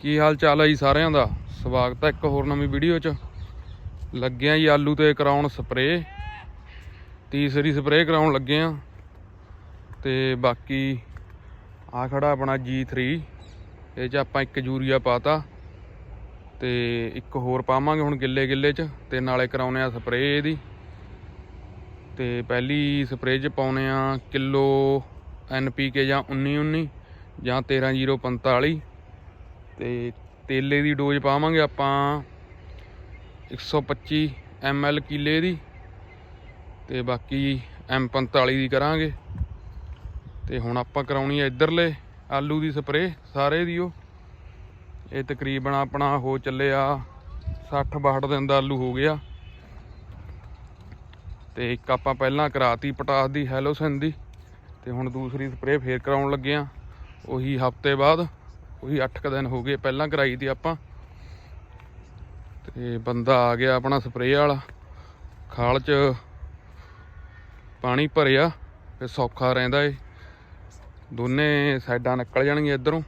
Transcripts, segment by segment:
ਕੀ ਹਾਲ ਚਾਲ ਹੈ ਜੀ ਸਾਰਿਆਂ ਦਾ? ਸਵਾਗਤ ਹੈ ਇੱਕ ਹੋਰ ਨਵੀਂ ਵੀਡੀਓ 'ਚ। ਲੱਗੇ ਲੱਗਿਆ ਜੀ ਆਲੂ ਤੇ ਕਰਾਉਣ ਸਪਰੇ ਤੀਸਰੀ ਸਪਰੇ ਕਰਾਉਣ ਲੱਗੇ ਆ। ਤੇ ਬਾਕੀ ਆ ਖੜਾ ਆਪਣਾ G3 ਇਹ 'ਚ ਆਪਾਂ ਇੱਕ ਯੂਰੀਆ ਪਾਤਾ। ਤੇ ਇੱਕ ਹੋਰ ਪਾਵਾਂਗੇ ਹੁਣ ਗਿੱਲੇ ਗਿੱਲੇ 'ਚ। ਤੇ ਨਾਲੇ ਕਰਾਉਨੇ ਆ ਸਪਰੇ ਇਹਦੀ। ਤੇ ਪਹਿਲੀ ਸਪਰੇ 'ਚ ਪਾਉਨੇ ਆ ਕਿਲੋ NPK ਜਾਂ 19 19 ਜਾਂ 13045 ਤੇ ਤੇਲੇ ਦੀ ਡੋਜ਼ ਪਾਵਾਂਗੇ ਆਪਾਂ 125 ml ਕਿਲੇ ਦੀ ਤੇ ਬਾਕੀ M45 ਦੀ ਕਰਾਂਗੇ। ਤੇ ਹੁਣ ਆਪਾਂ ਕਰਾਉਣੀ ਹੈ ਇਧਰਲੇ ਆਲੂ ਦੀ ਸਪਰੇ ਸਾਰੇ ਦੀ ਉਹ। ਇਹ ਤਕਰੀਬਨ ਆਪਣਾ ਹੋ ਚੱਲਿਆ 60 62 ਦਿਨ ਦਾ ਆਲੂ ਹੋ ਗਿਆ। ਤੇ ਇੱਕ ਆਪਾਂ ਪਹਿਲਾਂ ਕਰਾਤੀ ਪਟਾਸ ਦੀ ਹੈਲੋਸਿਨ ਦੀ। ਤੇ ਹੁਣ ਦੂਸਰੀ ਸਪਰੇ ਫੇਰ ਕਰਾਉਣ ਲੱਗੇ ਆ। ਉਹੀ ਹਫ਼ਤੇ ਬਾਅਦ ਉਹੀ 8 ਕ ਦਿਨ ਹੋ ਗਏ ਪਹਿਲਾਂ ਕਰਾਈ ਤੀ ਆਪਾਂ। ਤੇ ਬੰਦਾ ਆ ਗਿਆ ਆਪਣਾ ਸਪਰੇਅ ਵਾਲਾ, ਖਾਲ 'ਚ ਪਾਣੀ ਭਰਿਆ, ਤੇ ਸੌਖਾ ਰਹਿੰਦਾ ਏ। ਦੋਨੇ ਸਾਈਡਾਂ ਨਿਕਲ ਜਾਣਗੀਆਂ ਇਧਰੋਂ,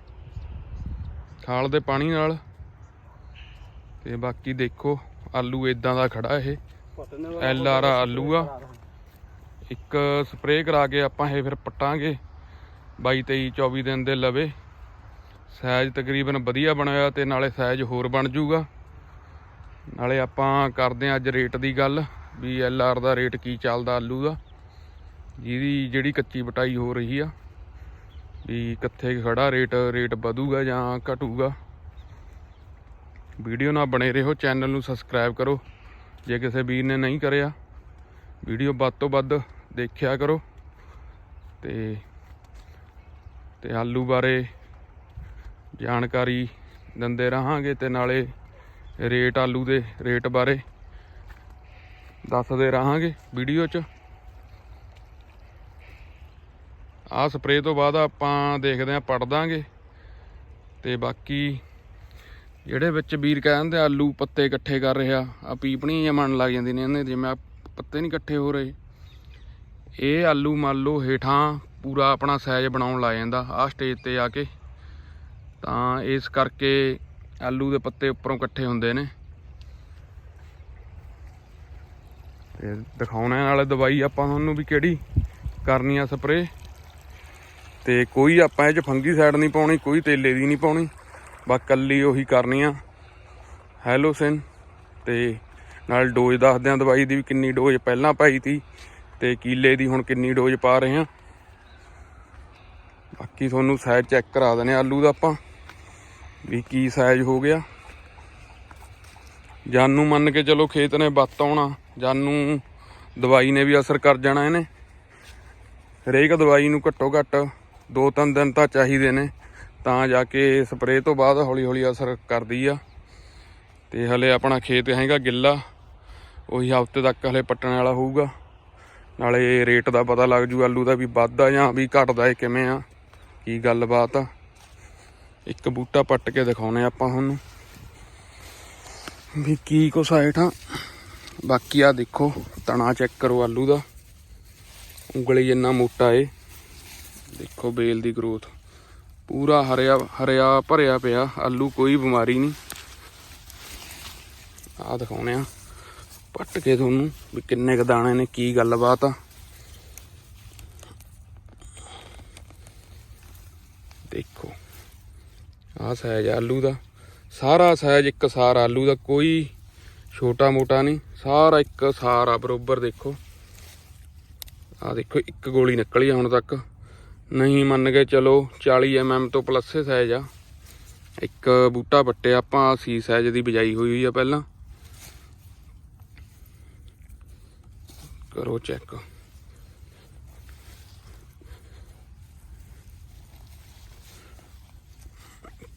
ਖਾਲ ਦੇ ਪਾਣੀ ਨਾਲ। ਤੇ ਬਾਕੀ ਦੇਖੋ, ਆਲੂ ਇਦਾਂ ਦਾ ਖੜਾ ਇਹ। ਐਲ ਆਰ ਆਲੂ ਆ। ਇੱਕ ਸਪਰੇਅ ਕਰਾ ਕੇ ਆਪਾਂ ਇਹ ਫਿਰ ਪੱਟਾਂਗੇ 22 23 24 ਦਿਨ ਦੇ ਲਵੇ। ਸਾਈਜ਼ ਤਕਰੀਬਨ ਵਧੀਆ ਬਣਿਆ ਤੇ ਨਾਲੇ ਸਾਈਜ਼ ਹੋਰ ਬਣ ਜਾਊਗਾ ਨਾਲੇ ਆਪਾਂ ਕਰਦੇ ਹਾਂ ਅੱਜ ਰੇਟ ਦੀ ਗੱਲ, ਵੀ ਐਲ ਆਰ ਦਾ ਰੇਟ ਕੀ ਚੱਲਦਾ ਆਲੂ ਦਾ ਜਿਹਦੀ ਜਿਹੜੀ ਕੱਚੀ ਬਟਾਈ ਹੋ ਰਹੀ ਆ, ਵੀ ਕਿੱਥੇ ਕੁ ਖੜਾ ਰੇਟ ਰੇਟ ਵਧੂਗਾ ਜਾਂ ਘਟੂਗਾ। ਵੀਡੀਓ ਨਾਲ ਬਣੇ ਰਹੋ, ਚੈਨਲ ਨੂੰ ਸਬਸਕ੍ਰਾਈਬ ਕਰੋ, ਜੇ ਕਿਸੇ ਵੀਰ ਨੇ ਨਹੀਂ ਕਰਿਆ। ਵੀਡੀਓ ਵੱਧ ਤੋਂ ਵੱਧ ਦੇਖਿਆ ਕਰੋ। ਤੇ ਤੇ ਆਲੂ ਬਾਰੇ ਜਾਣਕਾਰੀ ਦਿੰਦੇ ਰਹਾਂਗੇ ਤੇ ਨਾਲੇ ਰੇਟ ਆਲੂ ਦੇ ਰੇਟ ਬਾਰੇ ਦੱਸਦੇ ਰਹਾਂਗੇ ਵੀਡੀਓ 'ਚ। ਆਹ ਸਪਰੇਅ ਤੋਂ ਬਾਅਦ ਆਪਾਂ ਦੇਖਦੇ ਆਂ ਪੜ ਦਾਂਗੇ। ਤੇ ਬਾਕੀ ਜਿਹੜੇ ਵਿੱਚ ਵੀਰ ਕਹਿੰਦੇ ਆਲੂ ਪੱਤੇ ਇਕੱਠੇ ਕਰ ਰਿਹਾ ਆ ਪੀਪਣੀਆਂ ਜਿਹਾ ਮਨ ਲੱਗ ਜਾਂਦੀ ਨੇ ਇਹਨੇ ਜਿਵੇਂ ਪੱਤੇ ਨਹੀਂ ਇਕੱਠੇ ਹੋ ਰਹੇ। ਇਹ ਆਲੂ ਮੰਨ ਲਓ ਹੇਠਾਂ ਪੂਰਾ ਆਪਣਾ ਸਾਈਜ਼ ਬਣਾਉਣ ਲੱਗ ਜਾਂਦਾ, ਆਹ ਸਟੇਜ ਤੇ ਆ ਕੇ। ਤਾਂ ਇਸ ਕਰਕੇ ਆਲੂ ਦੇ ਪੱਤੇ ਉੱਪਰੋਂ ਇਕੱਠੇ ਹੁੰਦੇ ਨੇ। ਤੇ ਦਿਖਾਉਣਾ ਨਾਲੇ ਦਵਾਈ ਆਪਾਂ ਤੁਹਾਨੂੰ ਵੀ ਕਿਹੜੀ ਕਰਨੀ ਆ ਸਪਰੇ। ਤੇ ਕੋਈ ਆਪਾਂ ਇਹ ਚ ਫੰਗੀ ਸਾਈਡ ਨਹੀਂ ਪਾਉਣੀ, ਕੋਈ ਤੇਲੇ ਦੀ ਨਹੀਂ ਪਾਉਣੀ, ਬਸ ਕੱਲੀ ਉਹੀ ਕਰਨੀ ਆ। ਹੈਲੋਸਿਨ ਤੇ ਨਾਲ ਡੋਜ਼ ਦੱਸਦੇ ਆ ਦਵਾਈ ਦੀ ਵੀ ਕਿੰਨੀ ਡੋਜ਼ ਪਹਿਲਾਂ ਪਾਈ ਤੀ ਤੇ ਕੀਲੇ ਦੀ ਹੁਣ ਕਿੰਨੀ ਡੋਜ਼ ਪਾ ਰਹੇ ਆ। ਬਾਕੀ ਤੁਹਾਨੂੰ ਸਾਈਜ਼ ਚੈੱਕ ਕਰਾ ਦਨੇ ਆਲੂ ਦਾ ਆਪਾਂ। ਵੀ ਕੀ ਸਾਈਜ਼ ਹੋ ਗਿਆ। ਜਾਨੂ ਮੰਨ ਕੇ ਚਲੋ ਖੇਤ ਨੇ ਬੱਤ ਆਉਣਾ। ਜਾਨੂ ਦਵਾਈ ਨੇ ਵੀ ਅਸਰ ਕਰ ਜਾਣਾ ਇਹਨੇ। ਹਰੇਕ ਦਵਾਈ ਨੂੰ ਘੱਟੋ ਘੱਟ ਦੋ ਤਿੰਨ ਦਿਨ ਤਾਂ ਚਾਹੀਦੇ ਨੇ। ਤਾਂ ਜਾ ਕੇ ਸਪਰੇਅ ਤੋਂ ਬਾਅਦ ਹੌਲੀ ਹੌਲੀ ਅਸਰ ਕਰਦੀ ਆ। ਤੇ ਹਲੇ ਆਪਣਾ ਖੇਤ ਹੈਗਾ ਗਿੱਲਾ। ਉਹੀ ਹਫ਼ਤੇ ਤੱਕ ਹਲੇ ਪੱਟਣ ਵਾਲਾ ਹੋਊਗਾ। ਨਾਲੇ ਰੇਟ ਦਾ ਪਤਾ ਲੱਗ ਜੂ, ਆਲੂ ਦਾ ਵੀ ਵੱਧਦਾ ਜਾਂ ਵੀ ਘਟਦਾ ਏ ਕਿਵੇਂ ਆ। ਕੀ ਗੱਲਬਾਤ ਆ। ਇੱਕ ਬੂਟਾ ਪੱਟ ਕੇ ਦਿਖਾਉਣੇ ਆਪਾਂ ਤੁਹਾਨੂੰ ਵੀ ਕੀ ਕੁਛ ਆ ਹੇਠਾਂ। ਬਾਕੀ ਆ ਦੇਖੋ, ਤਣਾ ਚੈੱਕ ਕਰੋ ਆਲੂ ਦਾ। ਉਂਗਲੀ ਇੰਨਾ ਮੋਟਾ ਏ। ਦੇਖੋ ਬੇਲ ਦੀ ਗਰੋਥ ਪੂਰਾ ਹਰਿਆ ਹਰਿਆ ਭਰਿਆ ਪਿਆ, ਆਲੂ ਕੋਈ ਬਿਮਾਰੀ ਨਹੀਂ। ਆ ਦਿਖਾਉਣੇ ਆ। ਪੱਟ ਕੇ ਤੁਹਾਨੂੰ ਵੀ ਕਿੰਨੇ ਕ ਦਾਣੇ ਨੇ, ਕੀ ਗੱਲਬਾਤ ਆ। ਦੇਖੋ। ਆ ਸਾਈਜ਼ ਆਲੂ ਦਾ। ਸਾਰਾ ਸਾਈਜ਼ ਇੱਕ ਸਾਰ ਆਲੂ ਦਾ, ਕੋਈ ਛੋਟਾ ਮੋਟਾ ਨਹੀਂ। ਸਾਰਾ ਇੱਕ ਸਾਰ ਆ, ਬਰੋਬਰ ਦੇਖੋ। ਆ ਦੇਖੋ, ਇੱਕ ਗੋਲੀ ਨਿਕਲੀ ਆ ਹੁਣ ਤੱਕ। ਨਹੀਂ ਮੰਨ ਕੇ ਚਲੋ 40 mm ਤੋਂ ਪਲੱਸ ਸਾਈਜ਼ ਆ। ਇੱਕ ਬੂਟਾ ਪੱਟਿਆ ਆਪਾਂ ਸੀ ਸਾਈਜ਼ ਦੀ ਬਜਾਈ ਹੋਈ ਹੋਈ ਆ ਪਹਿਲਾਂ। ਕਰੋ ਚੈੱਕ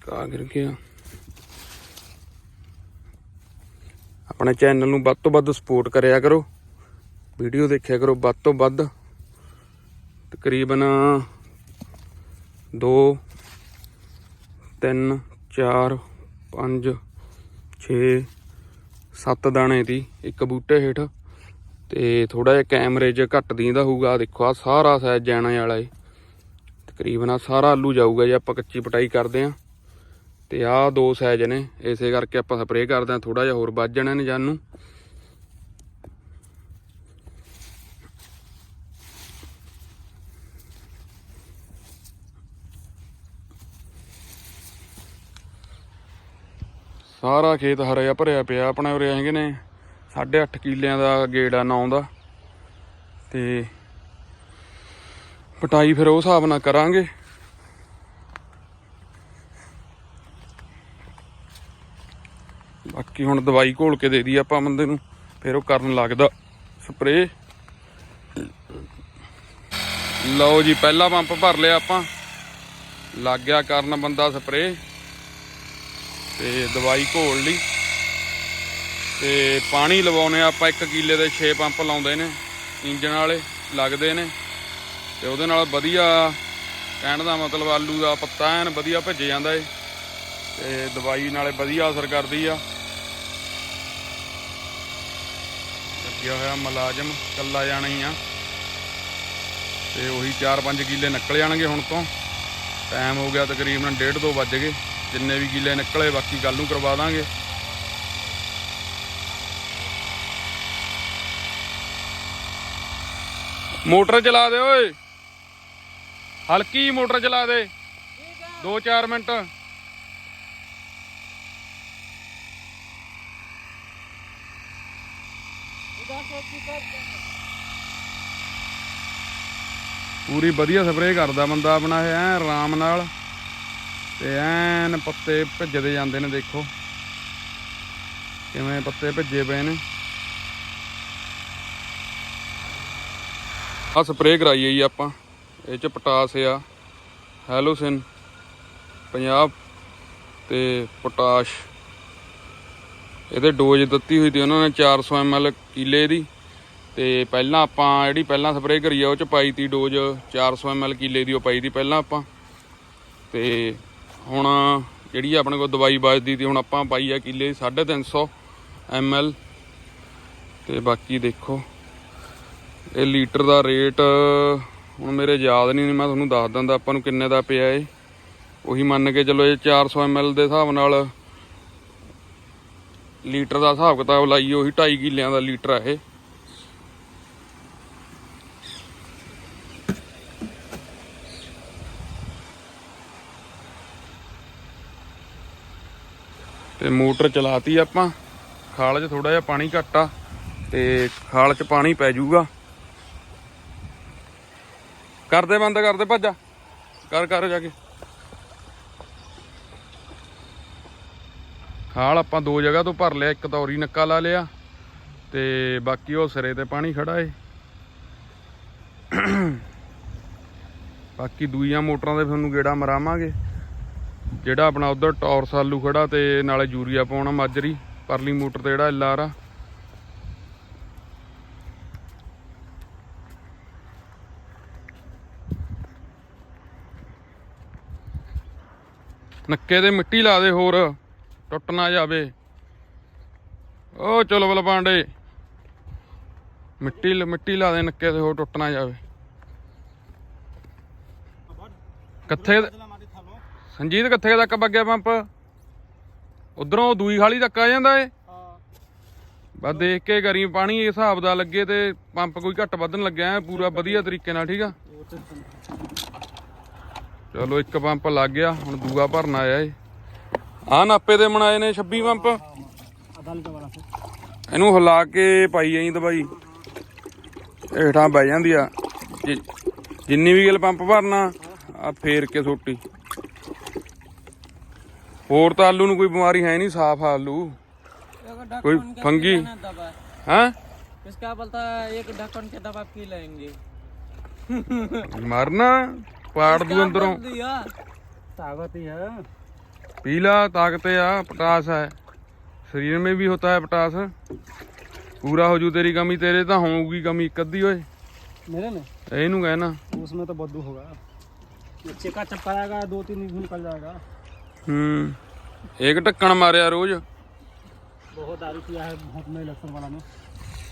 ਕਾ ਗਿਰ ਗਿਆ। ਆਪਣੇ ਚੈਨਲ ਨੂੰ ਵੱਧ ਤੋਂ ਵੱਧ ਸਪੋਰਟ ਕਰਿਆ ਕਰੋ। ਵੀਡੀਓ ਦੇਖਿਆ ਕਰੋ ਵੱਧ ਤੋਂ ਵੱਧ। ਤਕਰੀਬਨ 2 3 4 5 6 7 ਦਾਣੇ ਦੀ ਇੱਕ ਬੂਟੇ ਹੇਠ। ਤੇ ਥੋੜਾ ਜਿਹਾ ਕੈਮਰੇ 'ਚ ਘੱਟ ਦੀਂਦਾ ਹੋਊਗਾ। ਦੇਖੋ ਆ ਸਾਰਾ ਸਾਈਜ਼ ਜਾਣਾ ਵਾਲਾ ਏ। ਤਕਰੀਬਨ ਆ ਸਾਰਾ ਆਲੂ ਜਾਊਗਾ ਜੇ ਆਪਾਂ ਕੱਚੀ ਪਟਾਈ ਕਰਦੇ ਆ। ਤੇ ਆਹ ਦੋ ਸਾਈਜ਼ ਨੇ, ਇਸੇ ਕਰਕੇ ਆਪਾਂ ਸਪਰੇਅ ਕਰਦੇ ਆ ਥੋੜਾ ਜਿਹਾ ਹੋਰ ਵੱਧ ਜਾਣਾ ਨੇ ਜਾਨ ਨੂੰ। ਸਾਰਾ ਖੇਤ ਹਰਿਆ ਭਰਿਆ ਪਿਆ ਆਪਣੇ ਉਰੇ ਹੈਗੇ ਨੇ 8.5 ਕਿੱਲਿਆਂ ਦਾ ਗੇੜਾ ਨੌ ਦਾ। ਤੇ ਪਟਾਈ ਫਿਰ ਉਹ ਹਿਸਾਬ ਨਾਲ ਕਰਾਂਗੇ। ਕਿ ਹੁਣ ਦਵਾਈ ਘੋਲ ਕੇ ਦੇ ਦੀ ਆਪਾਂ ਬੰਦੇ ਨੂੰ, ਫਿਰ ਉਹ ਕਰਨ ਲੱਗਦਾ। ਸਪਰੇ ਲਓ ਜੀ, ਪਹਿਲਾ ਪੰਪ ਭਰ ਲਿਆ ਆਪਾਂ। ਲੱਗ ਗਿਆ ਕਰਨ ਬੰਦਾ ਸਪਰੇ ਤੇ ਦਵਾਈ ਘੋਲ ਲਈ। ਤੇ ਪਾਣੀ ਲਵਾਉਨੇ ਆਪਾਂ 1 ਕਿੱਲੇ ਦੇ 6 ਪੰਪ ਲਾਉਂਦੇ ਨੇ ਇੰਜਨ ਵਾਲੇ ਲੱਗਦੇ ਨੇ। ਤੇ ਉਹਦੇ ਨਾਲ ਵਧੀਆ ਕਹਿਣ ਦਾ ਮਤਲਬ ਆਲੂ ਦਾ ਪੱਤਾ ਐਨ ਵਧੀਆ ਭਿੱਜ ਜਾਂਦਾ ਏ। ਤੇ ਦਵਾਈ ਨਾਲੇ ਵਧੀਆ ਅਸਰ ਕਰਦੀ ਆ। ਲੱਗਿਆ ਹੋਇਆ ਮੁਲਾਜ਼ਮ ਕੱਲਾ ਜਾਣਾ ਹੀ ਆ। ਤੇ ਉਹੀ 4-5 ਕਿੱਲੇ ਨਿਕਲ ਜਾਣਗੇ ਹੁਣ ਤੋਂ। ਟਾਈਮ ਹੋ ਗਿਆ ਤਕਰੀਬਨ 1.5 2 ਵੱਜ ਗਏ। ਜਿੰਨੇ ਵੀ ਕਿੱਲੇ ਨਿਕਲੇ, ਬਾਕੀ ਗੱਲ ਨੂੰ ਕਰਵਾ ਦਾਂਗੇ। ਮੋਟਰ ਚਲਾ ਦੇ ਓਏ। ਹਲਕੀ ਮੋਟਰ ਚਲਾ ਦੇ। 2-4 ਮਿੰਟ। ਪੂਰੀ ਵਧੀਆ ਸਪਰੇਅ ਕਰਦਾ ਬੰਦਾ ਆਪਣਾ ਇਹ, ਐ ਆਰਾਮ ਨਾਲ ਤੇ ਐਨ ਪੱਤੇ ਭਿੱਜਦੇ ਜਾਂਦੇ ਨੇ ਦੇਖੋ। ਕਿਵੇਂ ਪੱਤੇ ਭਿੱਜੇ ਪਏ ਨੇ। ਆ ਸਪਰੇਅ ਕਰਾਈ ਹੈ ਜੀ ਆਪਾਂ, ਇਹ ਚ ਪੋਟਾਸ ਆ, ਹੈਲੋਸਿਨ 50 ਤੇ ਪੋਟਾਸ਼। ਇਹਦੇ ਡੋਜ਼ ਦਿੱਤੀ ਹੋਈ ਤੀ ਉਹਨਾਂ ਨੇ 400 ml ਕਿਲੇ ਦੀ ਤੇ ਪਹਿਲਾਂ ਆਪਾਂ ਜਿਹੜੀ ਪਹਿਲਾਂ ਸਪਰੇਅ ਕਰੀ ਆ, ਉਹ ਚ ਪਾਈ ਤੀ ਡੋਜ਼ 400 ml ਕਿਲੇ ਦੀ, ਉਹ ਪਾਈ ਤੀ ਪਹਿਲਾਂ ਆਪਾਂ। ਤੇ ਹੁਣ ਜਿਹੜੀ ਆਪਣੇ ਕੋਲ ਦਵਾਈ ਬਚਦੀ ਤੀ, ਹੁਣ ਆਪਾਂ ਪਾਈ ਆ ਕਿਲੇ ਦੀ 350 ml ਤੇ ਬਾਕੀ ਦੇਖੋ, ਇਹ ਲੀਟਰ ਦਾ ਰੇਟ ਹੁਣ ਮੇਰੇ ਯਾਦ ਨਹੀਂ, ਮੈਂ ਤੁਹਾਨੂੰ ਦੱਸ ਦਿੰਦਾ ਆਪਾਂ ਨੂੰ ਕਿੰਨੇ ਦਾ ਪਿਆ ਏ ਉਹੀ ਮੰਨ ਕੇ ਚਲੋ ਇਹ 400 ml ਦੇ ਹਿਸਾਬ ਨਾਲ ਲੀਟਰ ਦਾ ਹਿਸਾਬ ਕਿਤਾਬ ਲਾਈਏ ਉਹੀ 2.5 ਕਿੱਲਿਆਂ ਦਾ ਲੀਟਰ ਆ ਇਹ। ਤੇ ਮੋਟਰ ਚਲਾਤੀ ਆਪਾਂ, ਖਾਲ 'ਚ ਥੋੜਾ ਜਿਹਾ ਪਾਣੀ ਘੱਟ ਆ, ਤੇ ਖਾਲ 'ਚ ਪਾਣੀ ਪੈ ਜਾਊਗਾ। ਕਰਦੇ ਬੰਦ, ਕਰਦੇ ਭੱਜਾ ਕਰ ਕਰ ਜਾ ਕੇ। ਹਾਲ ਆਪਾਂ ਦੋ ਜਗ੍ਹਾ ਤੋਂ ਭਰ ਲਿਆ, ਇੱਕ ਤੌਰੀ ਨੱਕਾ ਲਾ ਲਿਆ ਤੇ ਬਾਕੀ ਉਹ ਸਿਰੇ ਤੇ ਪਾਣੀ ਖੜਾ ਏ। ਬਾਕੀ ਦੂਈਆਂ ਮੋਟਰਾਂ ਦੇ ਤੁਹਾਨੂੰ ਗੇੜਾ ਮਰਾਵਾਂਗੇ। ਜਿਹੜਾ ਆਪਣਾ ਉਧਰ ਟੌਰਸ ਆਲੂ ਖੜਾ ਤੇ ਨਾਲੇ ਯੂਰੀਆ ਪਾਉਣਾ ਮਾਜਰੀ, ਪਰਲੀ ਮੋਟਰ ਤੇ ਜਿਹੜਾ ਐਲਆਰ ਆ। ਨੱਕੇ ਤੇ ਮਿੱਟੀ ਲਾ ਦੇ ਹੋਰ। ਟੁੱਟ ਨਾ ਜਾਵੇ। ਓ ਚਲੋ ਬਲ ਪਾਂਡੇ। ਮਿੱਟੀ ਮਿੱਟੀ ਲਾ ਦੇ ਨੱਕੇ ਤੇ ਹੋਰ ਟੁੱਟ ਨਾ ਜਾਵੇ। ਕਿੱਥੇ ਸੰਜੀਤ ਕਿੱਥੇ ਤੱਕ ਵੱਗਿਆ ਪੰਪ? ਉਧਰੋਂ ਦੂਈ ਖਾਲੀ ਤੱਕ ਆ ਜਾਂਦਾ ਏ। ਬਸ ਦੇਖ ਕੇ ਕਰੀ ਪਾਣੀ ਇਸ ਹਿਸਾਬ ਦਾ ਲੱਗੇ ਤੇ ਪੰਪ ਕੋਈ ਘੱਟ ਵਧਣ ਲੱਗਿਆ ਪੂਰਾ ਵਧੀਆ ਤਰੀਕੇ ਨਾਲ ਠੀਕ ਆ? ਚਲੋ ਇੱਕ ਪੰਪ ਲੱਗ ਗਿਆ ਹੁਣ ਦੂਆ ਭਰਨ ਆਇਆ ਏ। ਆ ਨਾਪੇ ਦੇ ਬਣਾਏ ਨੇ 26 ਪੰਪ ਇਹਨੂੰ ਹਿਲਾ ਕੇ ਪਾਈ ਆਈ ਦਵਾਈ ਹੇਠਾਂ ਬਹਿ ਜਾਂਦੀ ਆ ਜਿ- ਜਿੰਨੀ ਵੀ ਗਿਲ ਪੰਪ ਭਰਨਾ ਆ ਫੇਰ ਕੇ ਸੋਟੀ ਹੋਰ ਤਾਂ ਆਲੂ ਨੂੰ ਕੋਈ ਬਿਮਾਰੀ ਹੈ ਨਹੀਂ ਸਾਫ ਆ ਆਲੂ कोई फंगी? ਹਾਂ इसका बोलता है एक ढक्कन के दवा पी लेंगे ਮਰਨਾ ਪਾੜ ਦੂ ਅੰਦਰੋਂ दिया ताकत ही है पीला ताकत आ पोटास है शरीर में भी होता है पोटास पूरा हो जू तेरी कमी तेरे तो होगी कमी एक अद्धी होए मेरे में ਇਹਨੂੰ ਕਹਿਣਾ उसमें तो बद्दू होगा ये चेका चप्पाएगा दो तीन दिन निकल जाएगा ਹੂੰ ਇੱਕ ਢੱਕਣ ਮਾਰਿਆ ਰੋਜ਼ बहुत दारू पिया है बहुत में इलेक्शन वाला में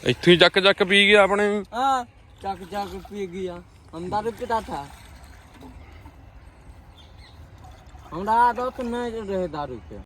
ਇੱਥੋਂ ਹੀ ਚੱਕ ਚੱਕ ਪੀ ਗਿਆ ਆਪਣੇ हाँ चक चक पी गया हम दारू पीता था હમણાં તો નહીં રહે દારૂ પે